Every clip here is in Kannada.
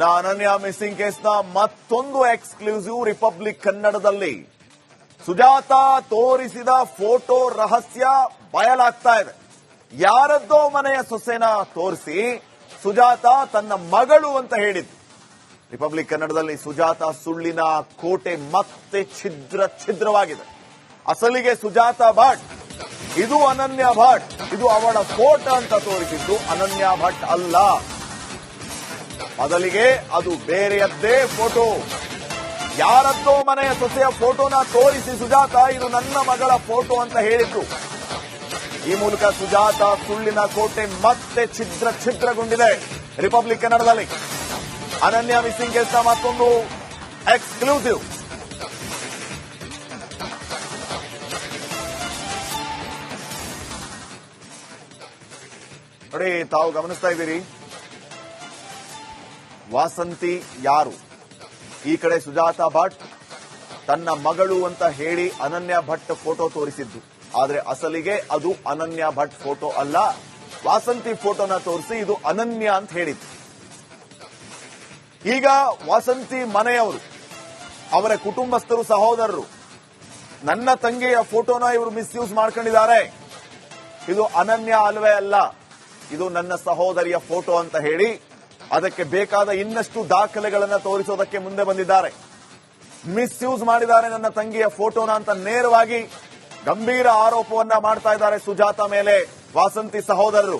ನಾ ಅನನ್ಯ ಮಿಸ್ಸಿಂಗ್ ಕೇಸ್ನ ಮತ್ತೊಂದು ಎಕ್ಸ್ಕ್ಲೂಸಿವ್ ರಿಪಬ್ಲಿಕ್ ಕನ್ನಡದಲ್ಲಿ. ಸುಜಾತ ತೋರಿಸಿದ ಫೋಟೋ ರಹಸ್ಯ ಬಯಲಾಗ್ತಾ ಇದೆ. ಯಾರದ್ದೋ ಮನೆಯ ಸೊಸೆನ ತೋರಿಸಿ ಸುಜಾತ ತನ್ನ ಮಗಳು ಅಂತ ಹೇಳಿದ್ದು. ರಿಪಬ್ಲಿಕ್ ಕನ್ನಡದಲ್ಲಿ ಸುಜಾತ ಸುಳ್ಳಿನ ಕೋಟೆ ಮತ್ತೆ ಛಿದ್ರ ಛಿದ್ರವಾಗಿದೆ. ಅಸಲಿಗೆ ಸುಜಾತಾ ಭಟ್, ಇದು ಅನನ್ಯ ಭಟ್, ಇದು ಅವಳ ಫೋಟೋ ಅಂತ ತೋರಿಸಿದ್ದು ಅನನ್ಯ ಭಟ್ ಅಲ್ಲ. ಮೊದಲಿಗೆ ಅದು ಬೇರೆಯದ್ದೇ ಫೋಟೋ. ಯಾರದ್ದೋ ಮನೆಯ ಸೊಸೆಯ ಫೋಟೋನ ತೋರಿಸಿ ಸುಜಾತ, ಇದು ನನ್ನ ಮಗಳ ಫೋಟೋ ಅಂತ ಹೇಳಿದ್ರು. ಈ ಮೂಲಕ ಸುಜಾತ ಸುಳ್ಳಿನ ಕೋಟೆ ಮತ್ತೆ ಛಿದ್ರ ಛಿದ್ರಗೊಂಡಿದೆ ರಿಪಬ್ಲಿಕ್ ಕನ್ನಡದಲ್ಲಿ. ಅನನ್ಯ ಮಿಸ್ಸಿಂಗ್ ಕೆಲಸ ಮತ್ತೊಂದು ಎಕ್ಸ್ಕ್ಲೂಸಿವ್. ನೋಡಿ, ತಾವು ಗಮನಿಸ್ತಾ ಇದ್ದೀರಿ. ವಾಸಂತಿ ಯಾರು? ಈ ಕಡೆ ಸುಜಾತ ಭಟ್ ತನ್ನ ಮಗಳು ಅಂತ ಹೇಳಿ ಅನನ್ಯ ಭಟ್ ಫೋಟೋ ತೋರಿಸಿದ್ದು. ಆದರೆ ಅಸಲಿಗೆ ಅದು ಅನನ್ಯ ಭಟ್ ಫೋಟೋ ಅಲ್ಲ, ವಾಸಂತಿ ಫೋಟೋನ ತೋರಿಸಿ ಇದು ಅನನ್ಯ ಅಂತ ಹೇಳಿದ್ದು. ಈಗ ವಾಸಂತಿ ಮನೆಯವರು, ಅವರ ಕುಟುಂಬಸ್ಥರು, ಸಹೋದರರು, ನನ್ನ ತಂಗಿಯ ಫೋಟೋನ ಇವರು ಮಿಸ್ಯೂಸ್ ಮಾಡ್ಕೊಂಡಿದ್ದಾರೆ. ಇದು ಅನನ್ಯ ಅಲ್ವೇ ಅಲ್ಲ, ಇದು ನನ್ನ ಸಹೋದರಿಯ ಫೋಟೋ ಅಂತ ಹೇಳಿ ಅದಕ್ಕೆ ಬೇಕಾದ ಇನ್ನಷ್ಟು ದಾಖಲೆಗಳನ್ನು ತೋರಿಸೋದಕ್ಕೆ ಮುಂದೆ ಬಂದಿದ್ದಾರೆ. ಮಿಸ್ಯೂಸ್ ಮಾಡಿದ್ದಾರೆ ನನ್ನ ತಂಗಿಯ ಫೋಟೋನ ಅಂತ ನೇರವಾಗಿ ಗಂಭೀರ ಆರೋಪವನ್ನ ಮಾಡ್ತಾ ಇದ್ದಾರೆ ಸುಜಾತ ಮೇಲೆ ವಾಸಂತಿ ಸಹೋದರರು.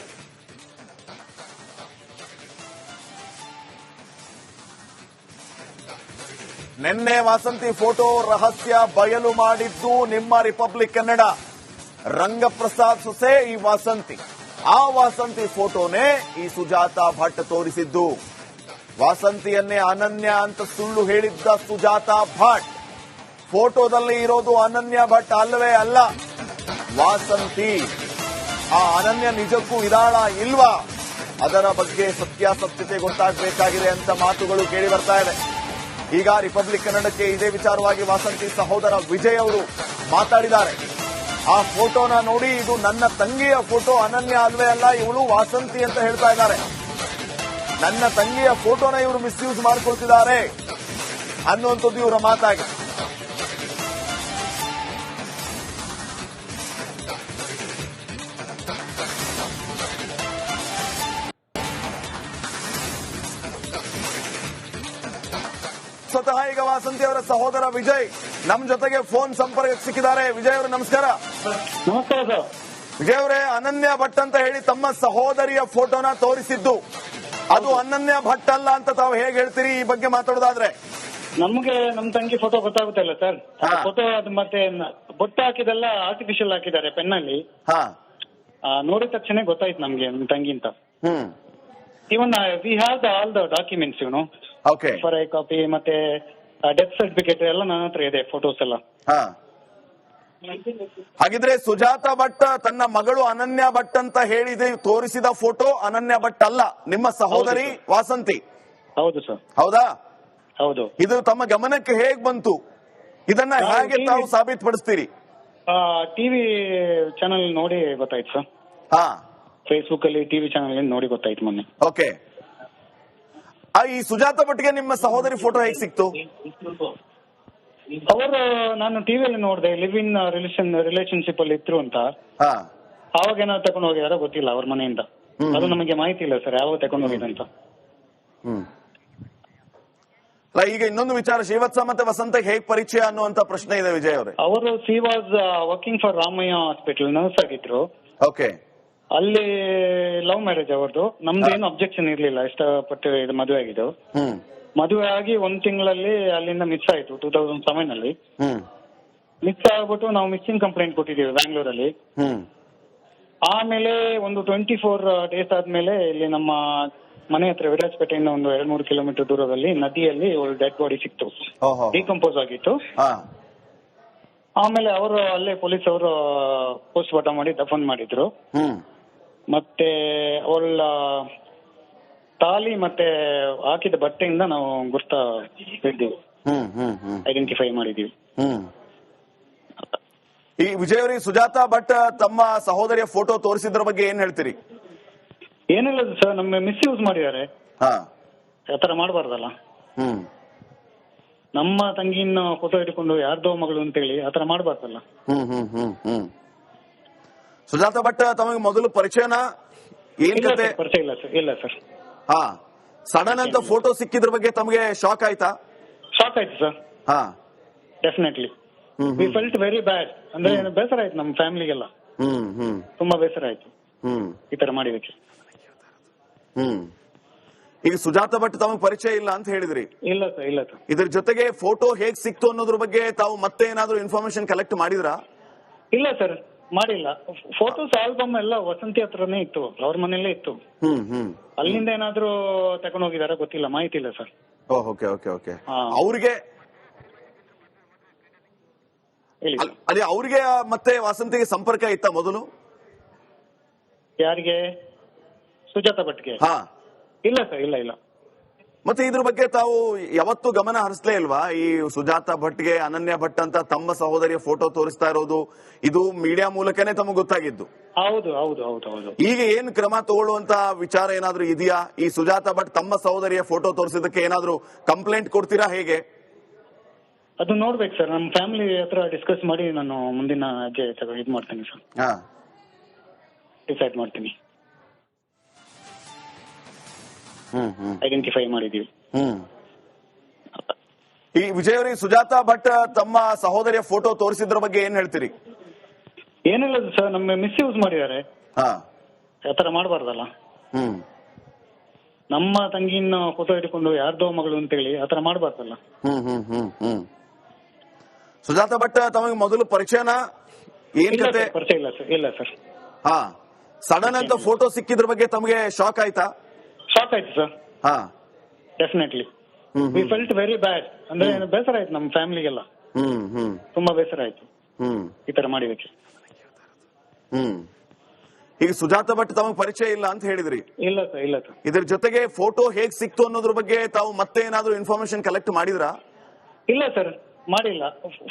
ನಿನ್ನೆ ವಾಸಂತಿ ಫೋಟೋ ರಹಸ್ಯ ಬಯಲು ಮಾಡಿದ್ದು ನಿಮ್ಮ ರಿಪಬ್ಲಿಕ್ ಕನ್ನಡ. ರಂಗಪ್ರಸಾದ್ ಸೊಸೆ ಈ ವಾಸಂತಿ. ಆ ವಾಸಂತಿ ಫೋಟೋನೇ ಈ ಸುಜಾತ ಭಟ್ ತೋರಿಸಿದ್ದು. ವಾಸಂತಿಯನ್ನೇ ಅನನ್ಯ ಅಂತ ಸುಳ್ಳು ಹೇಳಿದ್ದ ಸುಜಾತ ಭಟ್. ಫೋಟೋದಲ್ಲಿ ಇರೋದು ಅನನ್ಯ ಭಟ್ ಅಲ್ಲವೇ ಅಲ್ಲ. ವಾಸಂತಿ. ಆ ಅನನ್ಯ ನಿಜಕ್ಕೂ ಇದಾಳ ಇಲ್ವಾ? ಅದರ ಬಗ್ಗೆ ಸತ್ಯಾಸತ್ಯತೆ ಗೊತ್ತಾಗಬೇಕಾಗಿದೆ ಅಂತ ಮಾತುಗಳು ಕೇಳಿ ಬರ್ತಾ ಇದೆ. ಈಗ ರಿಪಬ್ಲಿಕ್ ಕನ್ನಡಕ್ಕೆ ಇದೇ ವಿಚಾರವಾಗಿ ವಾಸಂತಿ ಸಹೋದರ ವಿಜಯ್ ಅವರು ಮಾತಾಡಿದ್ದಾರೆ. ಆ ಫೋಟೋನ ನೋಡಿ ಇದು ನನ್ನ ತಂಗಿಯ ಫೋಟೋ, ಅನನ್ಯ ಅಲ್ವೇ ಅಲ್ಲ, ಇವಳು ವಾಸಂತಿ ಅಂತ ಹೇಳ್ತಾ ಇದ್ದಾರೆ. ನನ್ನ ತಂಗಿಯ ಫೋಟೋನ ಇವರು ಮಿಸ್ಯೂಸ್ ಮಾಡ್ಕೊಳ್ತಿದ್ದಾರೆ ಅನ್ನುವಂಥದ್ದು ಇವರ ಮಾತಾಗಿದೆ. ವಾಸಂತಿ ಅವರ ಸಹೋದರ ವಿಜಯ್ ನಮ್ ಜೊತೆಗೆ ಫೋನ್ ಸಂಪರ್ಕ ಸಿಕ್ಕಿದ್ದಾರೆ. ವಿಜಯ್ ಅವರು ನಮಸ್ಕಾರ. ವಿಜಯ್ ಅವರೇ ಅನನ್ಯ ಭಟ್ ಅಂತ ಹೇಳಿ ತಮ್ಮ ಸಹೋದರಿಯ ಫೋಟೋನ ತೋರಿಸಿದ್ದು. ಅದು ಅನನ್ಯ ಭಟ್ ಅಲ್ಲ ಅಂತ ತಾವು ಹೇಗೆ ಹೇಳ್ತೀರಿ? ಈ ಬಗ್ಗೆ ಮಾತಾಡೋದಾದ್ರೆ. ನಮ್ಗೆ ನಮ್ ತಂಗಿ ಫೋಟೋ ಗೊತ್ತಾಗುತ್ತಲ್ಲ ಸರ್? ಫೋಟೋ ಅದು ಮತ್ತೆ ಬೊಟ್ಟ ಹಾಕಿದೆಲ್ಲ ಆರ್ಟಿಫಿಷಿಯಲ್ ಹಾಕಿದ್ದಾರೆ ಪೆನ್ನಲ್ಲಿ. ನೋಡಿದ ತಕ್ಷಣ ಗೊತ್ತಾಯ್ತು ನಮ್ಗೆ ನಮ್ ತಂಗಿ ಅಂತ. Even we have the all the documents ಇವನು ಓಕೆ ಫಾರ್ ಐ ಕಾಪಿ ಮತ್ತೆ ಡೆತ್ ಸರ್ಟಿಫಿಕೇಟ್ ಎಲ್ಲ ನನ್ನ ಹತ್ರ ಇದೆ ಫೋಟೋಸ್ ಎಲ್ಲ. ಹಾ. ಹಾಗಿದ್ರೆ ಸುಜಾತ ಭಟ್ ತನ್ನ ಮಗಳು ಅನನ್ಯ ಭಟ್ ಅಂತ ಹೇಳಿದೆ ತೋರಿಸಿದ ಫೋಟೋ ಅನನ್ಯ ಭಟ್ ಅಲ್ಲ ನಿಮ್ಮ ಸಹೋದರಿ ಹೌದು ವಾಸಂತಿ. ಹೌದು ಸರ್. ಹೌದಾ? ಹೌದು. ಇದು ತಮ್ಮ ಗಮನಕ್ಕೆ ಹೇಗ್ ಬಂತು? ಇದನ್ನ ಹೇಗೆ ತಾವು ಸಾಬೀತುಪಡಿಸ್ತೀರಿ? ಟಿವಿ ಚಾನಲ್ ನೋಡಿ ಗೊತ್ತಾಯ್ತು ಸರ್. ಹಾ. ಫೇಸ್ಬುಕ್ ಅಲ್ಲಿ ಟಿವಿ ಚಾನಲ್ ನೋಡಿ ಗೊತ್ತಾಯ್ತು ಮೊನ್ನೆ. ಓಕೆ ಈ ಸುಜಾತ ಭಟ್ಗೆ ನಿಮ್ಮ ಸಹೋದರಿ ಫೋಟೋ ಹೇಗೆ ಸಿಕ್ತು? ಅವರು ನಾನು ಟಿವಿಯಲ್ಲಿ ನೋಡಿದೆ ಲಿವ್ ಇನ್ ರಿಲೇಷನ್ ರಿಲೇಶನ್ಶಿಪ್ ಅಲ್ಲಿ ಇದ್ರು ಅಂತ. ಹಾ. ಅವಾಗ ಏನಾದ್ರು ತಗೊಂಡು ಹೋಗಿದಾರೋ ಗೊತ್ತಿಲ್ಲ ಅವ್ರ ಮನೆಯಿಂದ. ಅದು ನಮಗೆ ಮಾಹಿತಿ ಇಲ್ಲ ಸರ್ ಯಾವಾಗ ತಗೊಂಡು ಹೋಗಿದಂತ ಹ್ಮ್. ಈಗ ಇನ್ನೊಂದು ವಿಚಾರ ಶ್ರೀವತ್ಸ ಮತ್ತೆ ವಸಂತ ಹೇಗ್ ಪರಿಚಯ ಅನ್ನುವಂತ ಪ್ರಶ್ನೆ ಇದೆ ವಿಜಯ್ ಅವರೇ. ಅವರು she was working for Ramaiah hospital nurse ಆಗಿದ್ರು. ಓಕೆ ಅಲ್ಲಿ ಲವ್ ಮ್ಯಾರೇಜ್ ಅವರದು. ನಮ್ದು ಏನು ಅಬ್ಜೆಕ್ಷನ್ ಇರ್ಲಿಲ್ಲ ಇಷ್ಟಪಟ್ಟು ಇದು ಮದುವೆ ಆಗಿದ್ದು. ಹ್ಮ್. ಮದುವೆ ಆಗಿ ಒಂದ್ ತಿಂಗಳಲ್ಲಿ ಅಲ್ಲಿಂದ ಮಿಸ್ ಆಯ್ತು ಟೂ ತೌಸಂಡ್ ಸೆವೆನ್ ಅಲ್ಲಿ. ಹ್ಮ್. ಮಿಸ್ ಆಗ್ಬಿಟ್ಟು ನಾವು ಮಿಸ್ಸಿಂಗ್ ಕಂಪ್ಲೇಂಟ್ ಕೊಟ್ಟಿದ್ದೀವಿ ಬ್ಯಾಂಗ್ಳೂರಲ್ಲಿ ಹ್ಮ್. ಆಮೇಲೆ ಒಂದು ಟ್ವೆಂಟಿ ಫೋರ್ ಡೇಸ್ ಆದ್ಮೇಲೆ ಇಲ್ಲಿ ನಮ್ಮ ಮನೆ ಹತ್ರ ವಿರಾಜಪೇಟೆಯಿಂದ ಒಂದು ಎರಡ್ ಮೂರು ಕಿಲೋಮೀಟರ್ ದೂರದಲ್ಲಿ ನದಿಯಲ್ಲಿ ಡೆಡ್ ಬಾಡಿ ಸಿಕ್ತು. ಓಹೋ. ಡಿಕಂಪೋಸ್ ಆಗಿತ್ತು. ಹಾ. ಆಮೇಲೆ ಅವರು ಅಲ್ಲೇ ಪೊಲೀಸ್ ಅವರು ಪೋಸ್ಟ್ ಮಾರ್ಟಮ್ ಮಾಡಿ ದಫನ್ ಮಾಡಿದ್ರು. ಹ್ಮ್. ಮತ್ತೆ ಅವಳ ತಾಲಿ ಮತ್ತೆ ಹಾಕಿದ ಬಟ್ಟೆಯಿಂದ ನಾವು ಗುರ್ತ ಇದ್ದೀವಿ ಐಡೆಂಟಿಫೈ ಮಾಡಿದೀವಿ. ಹ್ಮ್. ಈ ವಿಜಯ್ ಅವರಿಗೆ ಸುಜಾತ ಭಟ್ ತಮ್ಮ ಸಹೋದರಿಯ ಫೋಟೋ ತೋರಿಸಿದ್ರ ಬಗ್ಗೆ ಏನ್ ಹೇಳ್ತೀರಿ? ಏನಿಲ್ಲ ಸರ್ ನಮ್ಮ ಮಿಸ್ಯೂಸ್ ಮಾಡಿದ್ದಾರೆ. ಹಾ. ಆ ಥರ ಮಾಡಬಾರ್ದಲ್ಲ. ಹ್ಮ್. ನಮ್ಮ ತಂಗಿನ ಫೋಟೋ ಇಟ್ಕೊಂಡು ಯಾರ್ದೋ ಮಗಳು ಅಂತ ಹೇಳಿ ಆತರ ಮಾಡಬಾರ್ದಲ್ಲ. ಹ್ಮ್ ಹ್ಮ್ ಹ್ಮ್ ಹ್ಮ್. ಸುಜಾತ ಭಟ್ ತಮಗೆ ಮೊದಲು ಪರಿಚಯನ? ಏನ್ ಕತೆ? ಪರಿಚಯ ಇಲ್ಲ ಸರ್ ಇಲ್ಲ ಸರ್. ಹಾ. ಸಡನ್ ಅಂತ ಫೋಟೋ ಸಿಕ್ಕಿದ್ರ ಬಗ್ಗೆ ತಮಗೆ ಶಾಕ್ ಆಯ್ತಾ? ಶಾಕ್ ಆಯ್ತು ಸರ್. ಹಾ. Definitely we felt very bad ಅಂದ್ರೆ ಬೇಸರ ಆಯ್ತು ನಮ್ಮ ಫ್ಯಾಮಿಲಿಗೆಲ್ಲ. ಹ್ಮ್ ಹ್ಮ್. ತುಂಬಾ ಬೇಸರ ಆಯ್ತು. ಹ್ಮ್. ಈ ತರ ಮಾಡಿದಕ್ಕೆ ಹ್ಮ್. ಈಗ ಸುಜಾತ ಭಟ್ ತಮಗೆ ಪರಿಚಯ ಇಲ್ಲ ಅಂತ ಹೇಳಿದ್ರಿ. ಇಲ್ಲ ಸರ್ ಇಲ್ಲ ಸರ್. ಇದ್ರ ಜೊತೆಗೆ ಫೋಟೋ ಹೇಗ್ ಸಿಕ್ತು ಅನ್ನೋದ್ರ ಬಗ್ಗೆ ತಾವು ಮತ್ತೆ ಏನಾದ್ರೂ ಇನ್ಫಾರ್ಮೇಶನ್ ಕಲೆಕ್ಟ್ ಮಾಡಿದ್ರಾ? ಇಲ್ಲ ಸರ್. ಮಾಡಿಲ್ಲ. ಫೋಟೋಸ್ ಆಲ್ಬಮ್ ಎಲ್ಲ ವಸಂತಿ ಹತ್ರನೇ ಇತ್ತು. ಅವ್ರ ಮನೆಯಲ್ಲೇ ಇತ್ತು. ಅಲ್ಲಿಂದ ಏನಾದ್ರೂ ತಗೊಂಡು ಹೋಗಿದಾರ ಗೊತ್ತಿಲ್ಲ ಮಾಹಿತಿ ಇಲ್ಲ ಸರ್. Okay okay okay. ಅವ್ರಿಗೆ ಅದೇ ಅವ್ರಿಗೆ ಮತ್ತೆ ವಸಂತಿಗೆ ಸಂಪರ್ಕ ಇತ್ತ ಮೊದಲು? ಯಾರಿಗೆ? ಸುಜಾತ ಭಟ್ಗೆ? ಹಾ. ಇಲ್ಲ ಸರ್ ಇಲ್ಲ ಇಲ್ಲ. ಮತ್ತೆ ಇದ್ರ ಬಗ್ಗೆ ತಾವು ಯಾವತ್ತೂ ಗಮನ ಹರಿಸ್ಲೇ ಇಲ್ವಾ? ಈ ಸುಜಾತ ಭಟ್ಗೆ ಅನನ್ಯ ಭಟ್ ಅಂತ ತಮ್ಮ ಸಹೋದರಿಯ ಫೋಟೋ ತೋರಿಸ್ತಾ ಇರೋದು ಇದು ಮೀಡಿಯಾ ಮೂಲಕನೇ ತಮಗೆ ಗೊತ್ತಾಗಿದ್ದು. ಹೌದು ಹೌದು ಹೌದು ಹೌದು. ಈಗ ಏನ್ ಕ್ರಮ ತಗೊಳ್ಳುವಂತ ವಿಚಾರ ಏನಾದ್ರೂ ಇದೆಯಾ? ಈ ಸುಜಾತ ಭಟ್ ತಮ್ಮ ಸಹೋದರಿಯ ಫೋಟೋ ತೋರಿಸಿದಕ್ಕೆ ಏನಾದ್ರೂ ಕಂಪ್ಲೇಂಟ್ ಕೊಡ್ತೀರಾ ಹೇಗೆ? ಅದು ನೋಡ್ಬೇಕು ಸರ್. ನಮ್ಮ ಫ್ಯಾಮಿಲಿ ಹತ್ರ ಡಿಸ್ಕಸ್ ಮಾಡಿ ನಾನು ಮುಂದಿನ ಹೆಜ್ಜೆ ಇದು ಮಾಡ್ತೀನಿ ಸರ್. ಡಿಸೈಡ್ ಮಾಡ್ತೀನಿ. ಐಡೆಂಟಿಫೈ ಮಾಡಿದೀವಿ. ಈ ವಿಜಯ್ ಅವರಿಗೆ ಸುಜಾತಾ ಭಟ್ ತಮ್ಮ ಸಹೋದರಿಯ ಫೋಟೋ ತೋರಿಸಿದ್ರ ಬಗ್ಗೆ ಏನ್ ಹೇಳ್ತೀರಿ? ಏನಿಲ್ಲ ಸರ್ ನಮ್ಮ ಮಿಸ್ಯೂಸ್ ಮಾಡಿದ್ದಾರೆ. ಹಾ. ಆತರ ಮಾಡಬಾರ್ದಲ್ಲ. ಹ್ಮ್. ನಮ್ಮ ತಂಗಿನ ಫೋಟೋ ಇಟ್ಕೊಂಡು ಯಾರ್ದೋ ಮಗಳು ಅಂತ ಹೇಳಿ ಆತರ ಮಾಡಬಾರ್ದಲ್ಲ. ಹ್ಮ್ ಹ್ಮ್ ಹ್ಮ್ ಹ್ಮ್. ಸುಜಾತ ಭಟ್ ತಮಗೆ ಮೊದಲು ಪರಿಚಯನ? ಏನ್ ಕತೆ ಪರಿಚಯ ಇಲ್ಲ ಸರ್ ಇಲ್ಲ ಸರ್. ಹಾ. ಸಡನ್ ಅಂತ ಫೋಟೋ ಸಿಕ್ಕಿದ್ರ ಬಗ್ಗೆ ತಮಗೆ ಶಾಕ್ ಆಯ್ತಾ? ಶಾಕ್ ಆಯ್ತು ಸರ್ ಹಾ. Definitely we felt very bad ಅಂದ್ರೆ ಬೇಸರ ಆಯ್ತು ನಮ್ಮ ಫ್ಯಾಮಿಲಿಗೆಲ್ಲ ಹ್ಮ್ ಹ್ಮ್. ತುಂಬಾ ಬೇಸರ ಆಯ್ತು. ಹ್ಮ್. ಈ ತರ ಮಾಡಿದಕ್ಕೆ ಹ್ಮ್. ಈಗ ಸುಜಾತ ಭಟ್ ತಮಗೆ ಪರಿಚಯ ಇಲ್ಲ ಅಂತ ಹೇಳಿದ್ರಿ. ಇಲ್ಲ ಸರ್ ಇಲ್ಲ ಸರ್ ಇದ್ರ ಜೊತೆಗೆ ಫೋಟೋ ಹೇಗ್ ಸಿಕ್ತು ಅನ್ನೋದ್ರ ಬಗ್ಗೆ ತಾವು ಮತ್ತೆ ಏನಾದ್ರೂ ಇನ್ಫಾರ್ಮೇಶನ್ ಕಲೆಕ್ಟ್ ಮಾಡಿದ್ರಾ? ಇಲ್ಲ ಸರ್ ಮಾಡಿಲ್ಲ.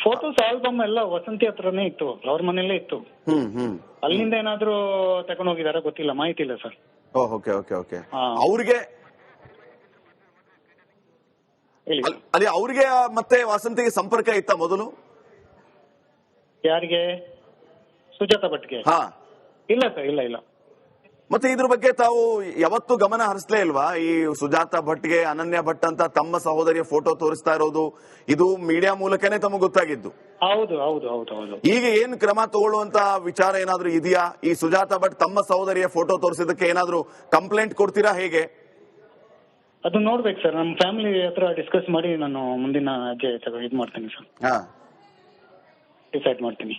ಫೋಟೋಸ್ ಆಲ್ಬಮ್ ಎಲ್ಲ ವಸಂತಿ ಹತ್ರನೇ ಇತ್ತು. ಅವ್ರ ಮನೆಯಲ್ಲೇ ಇತ್ತು. ಹ್ಮ್ ಹ್ಮ್. ಅಲ್ಲಿಂದ ಏನಾದ್ರೂ ತಗೊಂಡು ಹೋಗಿದಾರ ಗೊತ್ತಿಲ್ಲ. ಮಾಹಿತಿ ಇಲ್ಲ ಸರ್. Okay okay okay. ಅವ್ರಿಗೆ ಹೇಳಿ. ಅಲ್ಲಿ ಅವ್ರಿಗೆ ಮತ್ತೆ ವಸಂತಿಗೆ ಸಂಪರ್ಕ ಇತ್ತ ಮೊದಲು? ಯಾರಿಗೆ? ಸುಜಾತ ಭಟ್ಗೆ? ಹಾ. ಇಲ್ಲ ಸರ್ ಇಲ್ಲ ಇಲ್ಲ. ಮತ್ತೆ ಇದ್ರ ಬಗ್ಗೆ ತಾವು ಯಾವತ್ತು ಗಮನ ಹರಿಸ್ಲೇ ಇಲ್ವಾ? ಈ ಸುಜಾತ ಭಟ್ಗೆ ಅನನ್ಯ ಭಟ್ ಅಂತ ತಮ್ಮ ಸಹೋದರಿಯ ಫೋಟೋ ತೋರಿಸ್ತಾ ಇರೋದು ಇದು ಮೀಡಿಯಾ ಮೂಲಕನೇ ತಮಗೆ ಗೊತ್ತಾಗಿದ್ದು. ಹೌದು ಹೌದು ಹೌದು ಹೌದು. ಈಗ ಏನ್ ಕ್ರಮ ತಗೊಳ್ಳುವಂತ ವಿಚಾರ ಏನಾದ್ರೂ ಇದೆಯಾ? ಈ ಸುಜಾತ ಭಟ್ ತಮ್ಮ ಸಹೋದರಿಯ ಫೋಟೋ ತೋರಿಸಿದಕ್ಕೆ ಏನಾದ್ರೂ ಕಂಪ್ಲೇಂಟ್ ಕೊಡ್ತೀರಾ ಹೇಗೆ? ಅದು ನೋಡ್ಬೇಕು ಸರ್. ನಮ್ಮ ಫ್ಯಾಮಿಲಿ ಹತ್ರ ಡಿಸ್ಕಸ್ ಮಾಡಿ ನಾನು ಮುಂದಿನ ಅಜ್ಜೆ ಇದು ಮಾಡ್ತೀನಿ ಸರ್. ಡಿಸೈಡ್ ಮಾಡ್ತೀನಿ.